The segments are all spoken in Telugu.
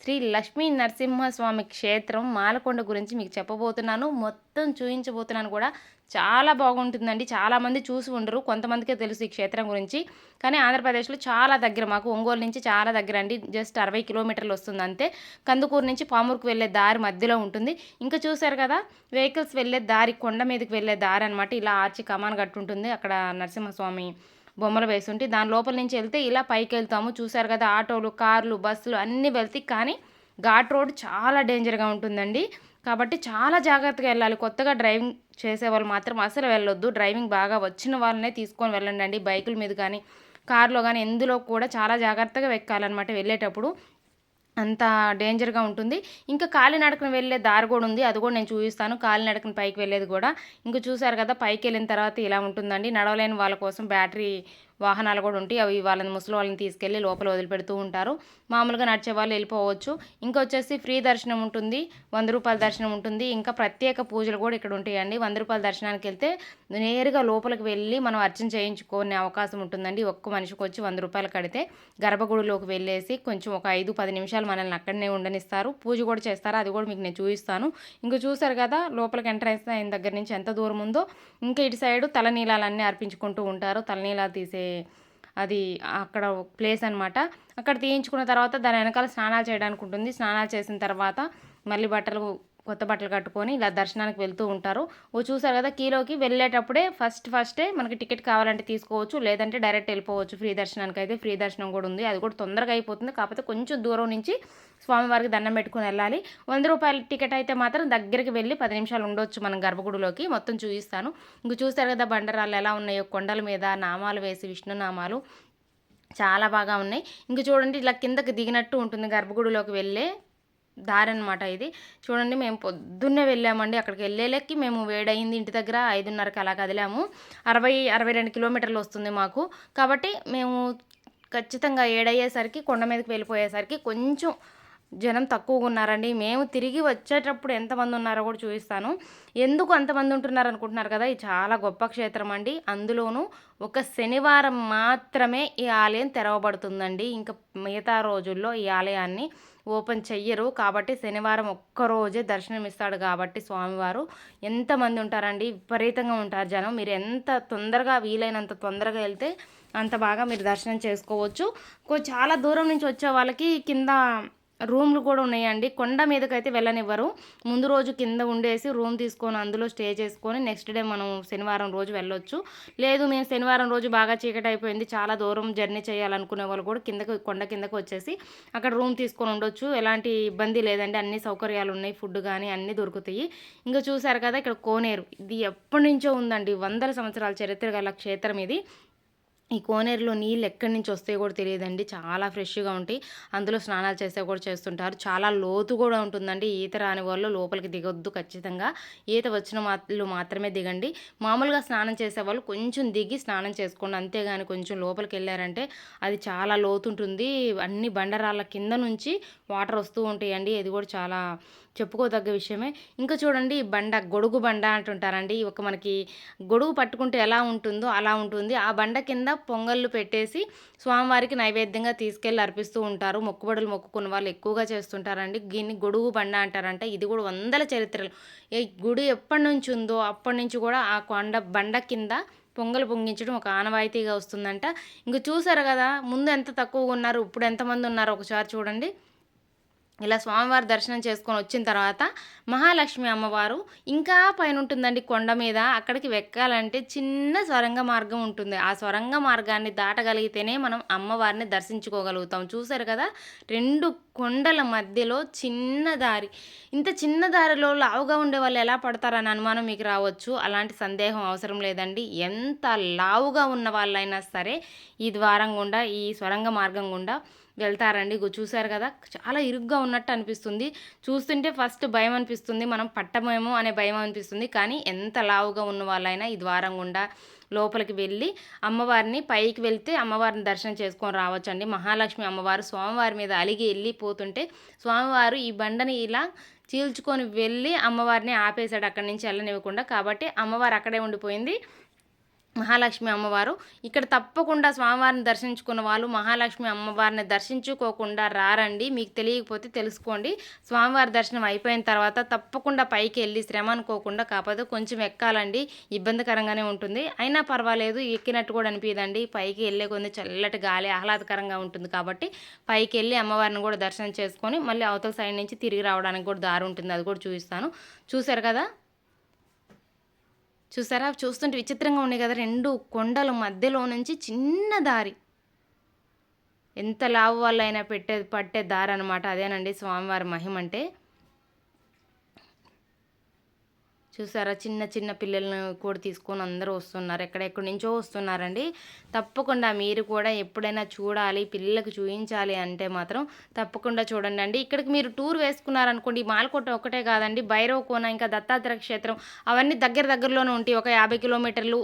శ్రీ లక్ష్మీ నరసింహస్వామి క్షేత్రం మాలకొండ గురించి మీకు చెప్పబోతున్నాను. మొత్తం చూపించబోతున్నాను కూడా. చాలా బాగుంటుందండి. చాలామంది చూసి ఉండరు. కొంతమందికే తెలుసు ఈ క్షేత్రం గురించి. కానీ ఆంధ్రప్రదేశ్లో చాలా దగ్గర మాకు ఒంగోలు నుంచి చాలా దగ్గర అండి. జస్ట్ అరవై కిలోమీటర్లు వస్తుంది అంతే. కందుకూరు నుంచి పామూరుకు వెళ్ళే దారి మధ్యలో ఉంటుంది. ఇంకా చూశారు కదా వెహికల్స్ వెళ్ళే దారి కొండ మీదకి వెళ్ళే దారి అనమాట ఇలా ఆర్చి కమాన్ గట్టు ఉంటుంది అక్కడ నరసింహస్వామి బొమ్మలు వేసుంటే దాని లోపల నుంచి వెళ్తే ఇలా పైకి వెళ్తాము చూశారు కదా ఆటోలు కార్లు బస్సులు అన్నీ వెళ్తాయి. కానీ ఘాట్ రోడ్ చాలా డేంజర్గా ఉంటుందండి. కాబట్టి చాలా జాగ్రత్తగా వెళ్ళాలి. కొత్తగా డ్రైవింగ్ చేసే వాళ్ళు మాత్రం అసలు వెళ్ళొద్దు. డ్రైవింగ్ బాగా వచ్చిన వాళ్ళనే తీసుకొని వెళ్ళండి అండి బైకుల మీద కానీ కార్లో కానీ ఎందులో కూడా చాలా జాగ్రత్తగా ఎక్కాలన్నమాట వెళ్ళేటప్పుడు. అంత డేంజర్గా ఉంటుంది. ఇంకా కాలినడకన వెళ్ళే దారి కూడా ఉంది. అది కూడా నేను చూపిస్తాను. కాలినడకన పైకి వెళ్ళేది కూడా. ఇంకా చూసారు కదా పైకి వెళ్ళిన తర్వాత ఇలా ఉంటుందండి. నడవలేని వాళ్ళ కోసం బ్యాటరీ వాహనాలు కూడా ఉంటాయి. అవి వాళ్ళని ముసలి వాళ్ళని తీసుకెళ్ళి లోపల వదిలిపెడుతూ ఉంటారు. మామూలుగా నడిచే వాళ్ళు వెళ్ళిపోవచ్చు. ఇంకా వచ్చేసి ఫ్రీ దర్శనం ఉంటుంది. వంద రూపాయల దర్శనం ఉంటుంది. ఇంకా ప్రత్యేక పూజలు కూడా ఇక్కడ ఉంటాయండి. వంద రూపాయల దర్శనానికి వెళ్తే నేరుగా లోపలికి వెళ్ళి మనం అర్చన చేయించుకునే అవకాశం ఉంటుందండి. ఒక్క మనిషికి వచ్చి వంద రూపాయలు కడితే గర్భగుడిలోకి వెళ్ళేసి కొంచెం ఒక ఐదు పది నిమిషాలు మనల్ని అక్కడనే ఉండనిస్తారు. పూజ కూడా చేస్తారు. అది కూడా మీకు నేను చూపిస్తాను. ఇంకా చూసారు కదా లోపలికి ఎంట్రెన్స్ అయిన దగ్గర నుంచి ఎంత దూరం ఉందో. ఇంకా ఇటు సైడు తలనీలాలన్నీ అర్పించుకుంటూ ఉంటారు. తలనీలాలు తీసే అది అక్కడ ప్లేస్ అనమాట అక్కడ తీయించుకున్న తర్వాత దాని వెనకాల స్నానాలు చేయడానికి ఉంటుంది స్నానాలు చేసిన తర్వాత మళ్ళీ బట్టలు కొత్త బట్టలు కట్టుకొని ఇలా దర్శనానికి వెళ్తూ ఉంటారు. ఓ చూసారు కదా కీలోకి వెళ్ళేటప్పుడే ఫస్ట్ ఫస్టే మనకి టికెట్ కావాలంటే తీసుకోవచ్చు లేదంటే డైరెక్ట్ వెళ్ళిపోవచ్చు. ఫ్రీ దర్శనానికి అయితే ఫ్రీ దర్శనం కూడా ఉంది. అది కూడా తొందరగా అయిపోతుంది. కాకపోతే కొంచెం దూరం నుంచి స్వామివారికి దండం పెట్టుకుని వెళ్ళాలి. వంద రూపాయల టికెట్ అయితే మాత్రం దగ్గరికి వెళ్ళి పది నిమిషాలు ఉండొచ్చు మనం గర్భగుడిలోకి. మొత్తం చూపిస్తాను. ఇంక చూస్తారు కదా బండరాళ్ళు ఎలా ఉన్నాయో కొండల మీద నామాలు వేసి విష్ణునామాలు. చాలా బాగా ఉన్నాయి. ఇంక చూడండి ఇలా కిందకి దిగినట్టు ఉంటుంది. గర్భగుడిలోకి వెళ్ళే దారి అనమాట ఇది. చూడండి మేము పొద్దున్నే వెళ్ళామండి. అక్కడికి వెళ్ళేలకి మేము వేడయింది ఇంటి దగ్గర ఐదున్నరకి అలా కదిలాము. అరవై అరవై రెండు కిలోమీటర్లు వస్తుంది మాకు. కాబట్టి మేము ఖచ్చితంగా ఏడయ్యేసరికి కొండ మీదకి వెళ్ళిపోయేసరికి కొంచెం జనం తక్కువగా ఉన్నారండి. మేము తిరిగి వచ్చేటప్పుడు ఎంతమంది ఉన్నారో కూడా చూపిస్తాను. ఎందుకు అంతమంది ఉంటున్నారు అనుకుంటున్నారు కదా ఇది చాలా గొప్ప క్షేత్రం అండి. అందులోనూ ఒక శనివారం మాత్రమే ఈ ఆలయం తెరవబడుతుందండి. ఇంకా మిగతా రోజుల్లో ఈ ఆలయాన్ని ఓపెన్ చెయ్యరు. కాబట్టి శనివారం ఒక్కరోజే దర్శనం ఇస్తాడు కాబట్టి స్వామివారు. ఎంతమంది ఉంటారండి విపరీతంగా ఉంటారు జనం. మీరు ఎంత తొందరగా వీలైనంత తొందరగా వెళ్తే అంత బాగా మీరు దర్శనం చేసుకోవచ్చు. చాలా దూరం నుంచి వచ్చే వాళ్ళకి కింద రూమ్లు కూడా ఉన్నాయండి. కొండ మీదకైతే వెళ్ళనివ్వరు. ముందు రోజు కింద ఉండేసి రూమ్ తీసుకొని అందులో స్టే చేసుకొని నెక్స్ట్ డే మనం శనివారం రోజు వెళ్ళొచ్చు. లేదు మేము శనివారం రోజు బాగా చీకటి అయిపోయింది. చాలా దూరం జర్నీ చేయాలనుకునే వాళ్ళు కూడా కిందకి కొండ కిందకి వచ్చేసి అక్కడ రూమ్ తీసుకొని ఉండొచ్చు. ఎలాంటి ఇబ్బంది లేదండి. అన్ని సౌకర్యాలు ఉన్నాయి. ఫుడ్ కానీ అన్నీ దొరుకుతాయి. ఇంకా చూసారు కదా ఇక్కడ కోనేరు. ఇది ఎప్పటి నుంచో ఉందండి. వందల సంవత్సరాల చరిత్ర గల క్షేత్రం ఇది. ఈ కోనేరులో నీళ్ళు ఎక్కడి నుంచి వస్తాయో కూడా తెలియదండి. చాలా ఫ్రెష్గా ఉంటాయి. అందులో స్నానాలు చేస్తే కూడా చేస్తుంటారు. చాలా లోతు కూడా ఉంటుందండి. ఈత రాని వాళ్ళు లోపలికి దిగొద్దు ఖచ్చితంగా. ఈత వచ్చిన వాళ్ళు మాత్రమే దిగండి. మామూలుగా స్నానం చేసే వాళ్ళు కొంచెం దిగి స్నానం చేసుకోండి. అంతేగాని కొంచెం లోపలికి వెళ్ళారంటే అది చాలా లోతు ఉంటుంది అన్ని బండరాళ్ళ కింద నుంచి వాటర్ వస్తూ ఉంటాయండి. అది కూడా చాలా చెప్పుకోదగ్గ విషయమే. ఇంకా చూడండి బండ గొడుగు బండ అంటుంటారండి. ఒక మనకి గొడుగు పట్టుకుంటే ఎలా ఉంటుందో అలా ఉంటుంది. ఆ బండ కింద పొంగళ్ళు పెట్టేసి స్వామివారికి నైవేద్యంగా తీసుకెళ్ళి అర్పిస్తూ ఉంటారు. మొక్కుబడులు మొక్కుకున్న వాళ్ళు ఎక్కువగా చేస్తుంటారండి. దీన్ని గొడుగు బండ అంటారంట. ఇది కూడా వందల చరిత్రలు. ఈ గుడి ఎప్పటి నుంచి ఉందో అప్పటి నుంచి కూడా ఆ కొండ బండ కింద పొంగలు పొంగించడం ఒక ఆనవాయితీగా వస్తుందంట. ఇంక చూసారు కదా ముందు ఎంత తక్కువగా ఉన్నారు ఇప్పుడు ఎంతమంది ఉన్నారు ఒకసారి చూడండి. ఇలా స్వామివారి దర్శనం చేసుకొని వచ్చిన తర్వాత మహాలక్ష్మి అమ్మవారు ఇంకా పైన ఉంటుందండి కొండ మీద. అక్కడికి వెక్కాలంటే చిన్న స్వరంగ మార్గం ఉంటుంది. ఆ స్వరంగ మార్గాన్ని దాటగలిగితేనే మనం అమ్మవారిని దర్శించుకోగలుగుతాం. చూసారు కదా? రెండు కొండల మధ్యలో చిన్న దారి. ఇంత చిన్న దారిలో లావుగా ఉండే వాళ్ళు ఎలా పడతారని అనుమానం మీకు రావచ్చు. అలాంటి సందేహం అవసరం లేదండి. ఎంత లావుగా ఉన్న వాళ్ళైనా సరే ఈ ద్వారం గుండా ఈ స్వరంగ మార్గం గుండా వెళ్తారండి. ఇగో చూసారు కదా? చాలా ఇరుగ్గా ఉన్నట్టు అనిపిస్తుంది. చూస్తుంటే ఫస్ట్ భయం అనిపిస్తుంది. మనం పట్టమేమో అనే భయం అనిపిస్తుంది. కానీ ఎంత లావుగా ఉన్న వాళ్ళైనా ఈ ద్వారం గుండా లోపలికి వెళ్ళి అమ్మవారిని పైకి వెళ్తే అమ్మవారిని దర్శనం చేసుకొని రావచ్చండి. మహాలక్ష్మి అమ్మవారు స్వామివారి మీద అలిగి వెళ్ళిపోతుంటే స్వామివారు ఈ బండని ఇలా చీల్చుకొని వెళ్ళి అమ్మవారిని ఆపేశాడు. అక్కడి నుంచి వెళ్ళనివ్వకుండా. కాబట్టి అమ్మవారు అక్కడే ఉండిపోయింది. మహాలక్ష్మి అమ్మవారు. ఇక్కడ తప్పకుండా స్వామివారిని దర్శించుకున్న వాళ్ళు మహాలక్ష్మి అమ్మవారిని దర్శించుకోకుండా రారండి. మీకు తెలియకపోతే తెలుసుకోండి. స్వామివారి దర్శనం అయిపోయిన తర్వాత తప్పకుండా పైకి వెళ్ళి శ్రమ అనుకోకుండా కాకపోతే కొంచెం ఎక్కాలండి. ఇబ్బందికరంగానే ఉంటుంది. అయినా పర్వాలేదు ఎక్కినట్టు కూడా అనిపించదండి పైకి వెళ్ళే కొంది చల్లటి గాలి ఆహ్లాదకరంగా ఉంటుంది కాబట్టి పైకి వెళ్ళి అమ్మవారిని కూడా దర్శనం చేసుకొని మళ్ళీ అవతల సైడ్ నుంచి తిరిగి రావడానికి కూడా దారి ఉంటుంది. అది కూడా చూపిస్తాను. చూశారు కదా? చూసారా? చూస్తుంటే విచిత్రంగా ఉన్నాయి కదా రెండు కొండల మధ్యలో నుంచి చిన్న దారి. ఎంత లావు వాళ్ళైనా పెట్టే పట్టే దారి అనమాట అదేనండి స్వామివారి మహిమ అంటే చూసారా? చిన్న చిన్న పిల్లలను కూడా తీసుకొని అందరూ వస్తున్నారు. ఎక్కడెక్కడి నుంచో వస్తున్నారండి. తప్పకుండా మీరు కూడా ఎప్పుడైనా చూడాలి పిల్లలకు చూపించాలి అంటే మాత్రం తప్పకుండా చూడండి అండి. ఇక్కడికి మీరు టూర్ వేసుకున్నారనుకోండి మాలకోట ఒకటే కాదండి భైరవ కోన ఇంకా దత్తాత్రేయ క్షేత్రం అవన్నీ దగ్గర దగ్గరలోనే ఉంటాయి. ఒక యాభై కిలోమీటర్లు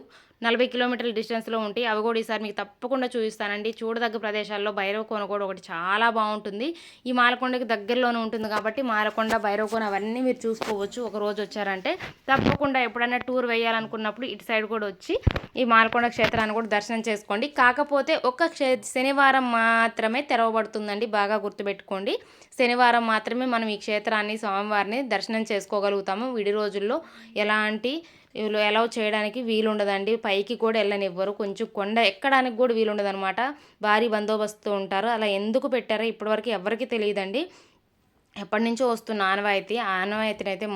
నలభై కిలోమీటర్ల డిస్టెన్స్లో ఉంటాయి అవి కూడా ఈసారి మీకు తప్పకుండా చూపిస్తానండి. చూడదగ్గ ప్రదేశాల్లో భైరవ కోన కూడా ఒకటి చాలా బాగుంటుంది. ఈ మాలకొండకి దగ్గరలోనే ఉంటుంది కాబట్టి మాలకొండ భైరవ కోన అవన్నీ మీరు చూసుకోవచ్చు. ఒక రోజు వచ్చారంటే తప్పకుండా ఎప్పుడైనా టూర్ వేయాలనుకున్నప్పుడు ఇటు సైడ్ కూడా వచ్చి ఈ మాలకొండ క్షేత్రాన్ని కూడా దర్శనం చేసుకోండి. కాకపోతే ఒక క్షే శనివారం మాత్రమే తెరవబడుతుందండి. బాగా గుర్తుపెట్టుకోండి. శనివారం మాత్రమే మనం ఈ క్షేత్రాన్ని స్వామివారిని దర్శనం చేసుకోగలుగుతాము. విడి రోజుల్లో ఎలాంటి వీళ్ళు అలౌ చేయడానికి వీలుండదండి. పైకి కూడా వెళ్ళనివ్వరు. కొంచెం కొండ ఎక్కడానికి కూడా వీలుండదనమాట భారీ బందోబస్తు ఉంటారు. అలా ఎందుకు పెట్టారో ఇప్పటివరకు ఎవరికి తెలియదండి. ఎప్పటి నుంచో వస్తున్న ఆనవాయితీ ఆ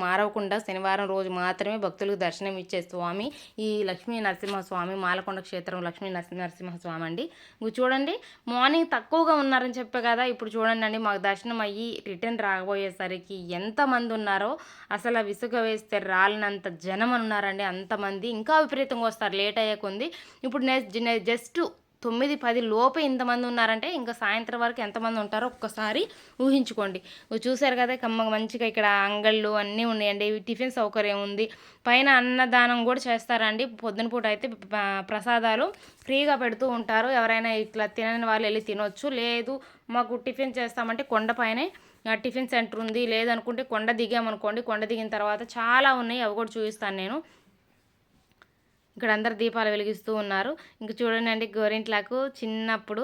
మారవకుండా శనివారం రోజు మాత్రమే భక్తులకు దర్శనం ఇచ్చే స్వామి ఈ లక్ష్మీ నరసింహస్వామి మాలకొండ క్షేత్రం లక్ష్మీ నరసింహస్వామి అండి. చూడండి మార్నింగ్ తక్కువగా ఉన్నారని చెప్పే కదా ఇప్పుడు చూడండి అండి మాకు దర్శనం అయ్యి రిటర్న్ రాకపోయేసరికి ఎంతమంది ఉన్నారో అసలు విసుగ వేస్తే రాలినంత జనం ఉన్నారండి అంతమంది. ఇంకా విపరీతంగా వస్తారు లేట్ అయ్యే కొంది ఇప్పుడు జస్ట్ తొమ్మిది పది లోపే ఇంతమంది ఉన్నారంటే ఇంకా సాయంత్రం వరకు ఎంతమంది ఉంటారో ఒక్కసారి ఊహించుకోండి. చూసారు కదా కమ్మ మంచిగా ఇక్కడ అంగళ్ళు అన్నీ ఉన్నాయండి. టిఫిన్ సౌకర్యం ఉంది. పైన అన్నదానం కూడా చేస్తారండి. పొద్దున పూట అయితే ప్రసాదాలు ఫ్రీగా పెడుతూ ఉంటారు. ఎవరైనా ఇట్లా తినని వాళ్ళు వెళ్ళి తినొచ్చు. లేదు మాకు టిఫిన్ చేస్తామంటే కొండపైనే టిఫిన్ సెంటర్ ఉంది. లేదనుకుంటే కొండ దిగామనుకోండి. కొండ దిగిన తర్వాత చాలా ఉన్నాయి. అవి కూడా చూపిస్తాను నేను. ఇక్కడ అందరు దీపాలు వెలిగిస్తూ ఉన్నారు. ఇంక చూడండి అండి గోరింట్లకు చిన్నప్పుడు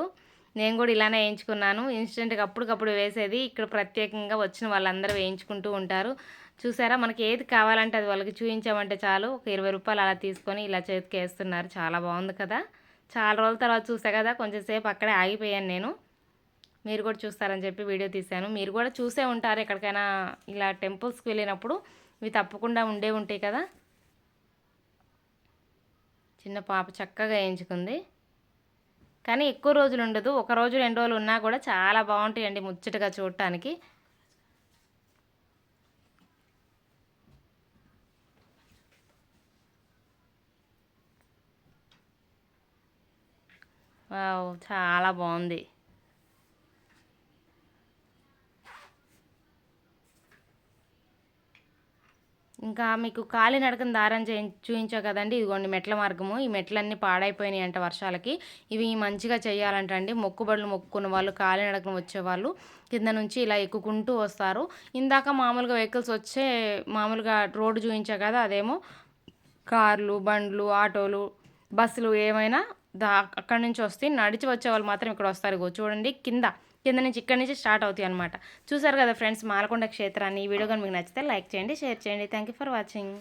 నేను కూడా ఇలానే వేయించుకున్నాను. ఇన్స్టెంట్గా అప్పటికప్పుడు వేసేది. ఇక్కడ ప్రత్యేకంగా వచ్చిన వాళ్ళందరూ వేయించుకుంటూ ఉంటారు. చూసారా? మనకి ఏది కావాలంటే అది వాళ్ళకి చూపించామంటే చాలు. ఒక ఇరవై రూపాయలు అలా తీసుకొని ఇలా చేతికి వేస్తున్నారు. చాలా బాగుంది కదా? చాలా రోజుల తర్వాత చూసా కదా? కొంచెంసేపు అక్కడే ఆగిపోయాను నేను. మీరు కూడా చూస్తారని చెప్పి వీడియో తీశాను. మీరు కూడా చూసే ఉంటారు ఎక్కడికైనా ఇలా టెంపుల్స్కి వెళ్ళినప్పుడు. ఇవి తప్పకుండా ఉండే ఉంటాయి కదా? చిన్న పాప చక్కగా వేయించుకుంది. కానీ ఎక్కువ రోజులు ఉండదు. ఒక రోజు రెండు రోజులు ఉన్నా కూడా చాలా బాగుంటాయండి ముచ్చటగా చూడటానికి. చాలా బాగుంది. ఇంకా మీకు కాలినడకన దారం చే చూపించా కదండి. ఇదిగోండి మెట్ల మార్గము. ఈ మెట్లన్నీ పాడైపోయినాయి అంట వర్షాలకి. ఇవి మంచిగా చేయాలంట అండి మొక్కుబడులు మొక్కుకున్న వాళ్ళు కాలినడకన వచ్చేవాళ్ళు కింద నుంచి ఇలా ఎక్కుకుంటూ వస్తారు. ఇందాక మామూలుగా వెహికల్స్ వచ్చే మామూలుగా రోడ్డు చూపించా కదా అదేమో కార్లు బండ్లు ఆటోలు బస్సులు ఏమైనా దా అక్కడి నుంచి వస్తే నడిచి వచ్చే వాళ్ళు మాత్రం ఇక్కడ వస్తారు. చూడండి కింద కింద నుంచి ఇక్కడి నుంచి స్టార్ట్ అవుతాయి అనమాట చూసారు కదా ఫ్రెండ్స్ మాలకొండ క్షేత్రాన్ని ఈ వీడియో కానీ మీకు నచ్చితే లైక్ చేయండి షేర్ చేయండి. Thank you for watching